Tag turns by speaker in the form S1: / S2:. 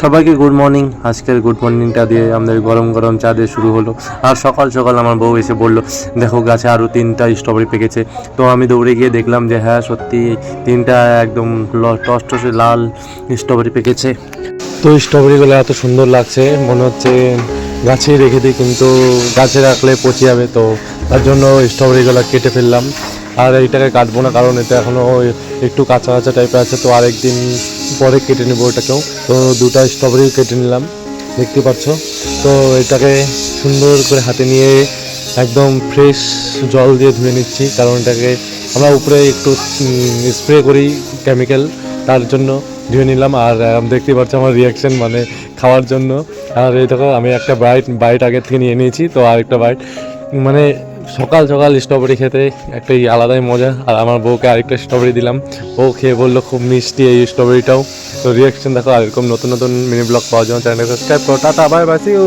S1: সবাইকে good morning আজকের good মর্নিংটা দিয়ে আমাদের গরম গরম চা দিয়ে শুরু হলো। আর সকাল সকাল আমার বউ এসে বলল, দেখো গাছে আরও তিনটা স্ট্রবেরি পেকেছে। তো আমি দৌড়ে গিয়ে দেখলাম যে হ্যাঁ সত্যি তিনটা একদম টসটসে লাল স্ট্রবেরি পেকেছে। তো স্ট্রবেরিগুলো এত সুন্দর লাগছে, মনে হচ্ছে গাছে রেখে দিই, কিন্তু গাছে রাখলে পচে যাবে তো তার জন্য স্ট্রবেরিগুলো কেটে ফেললাম। আর এইটাকে কাটবো না, কারণ এটা এখনও একটু কাঁচা কাঁচা টাইপের আছে, তো আরেকদিন পরে কেটে নেব এটাকেও। তো দুটা স্ট্রবেরি কেটে নিলাম, দেখতে পাচ্ছ? তো এটাকে সুন্দর করে হাতে নিয়ে একদম ফ্রেশ জল দিয়ে ধুয়ে নিচ্ছি, কারণ এটাকে আমরা উপরে একটু স্প্রে করি কেমিক্যাল তার জন্য ধুয়ে নিলাম। আর দেখতে পাচ্ছ আমার রিয়াকশন মানে খাওয়ার জন্য। আর এই দেখো, আমি একটা বাইট বাইট আগের থেকে নিয়ে নিয়েছি, তো আর একটা বাইট মানে সকাল সকাল স্ট্রবেরি খেতে একটাই আলাদাই মজা, আর আমার বউকে আরেকটা স্ট্রবেরি দিলাম। ও খেয়ে বলল, খুব মিষ্টি এই স্ট্রবেরিটাও তো রিয়াকশন দেখো, আর এরকম নতুন নতুন মিনি ব্লগ পাওয়ার জন্য চ্যানেলটা সাবস্ক্রাইব করো। Tata bye you